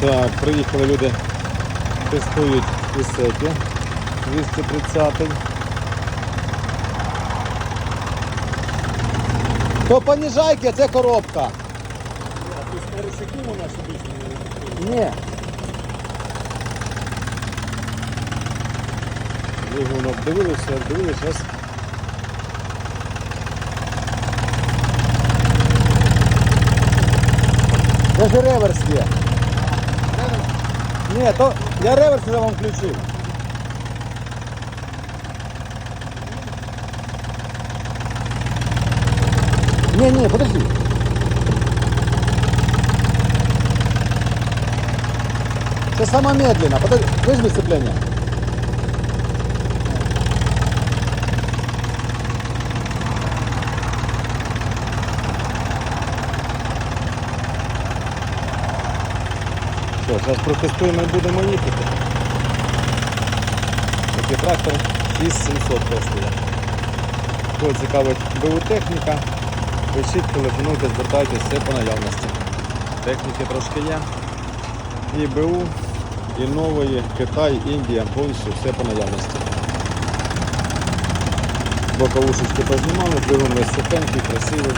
Так, приїхали люди, тестують Ісеті 230. То поніжайки, це коробка. Ні. Двигун обдивилися, обдивилися, зараз. Даже реверс є. Ні, то я реверс вже вам включив. Ні, ні, подожди. Це сама медленно. Подожди, выжми сцепление. Що, зараз протестуємо і будемо їхати. Такий трактор 6700 коштує. Кого цікавить БУ техніка, пишіть, телефонуйте, звертайтесь, все по наявності. Техніки трошки є. І БУ, і нової, Китай, Індія, Польща, все по наявності. Боковушечки познімали, весь сухенький, красивий.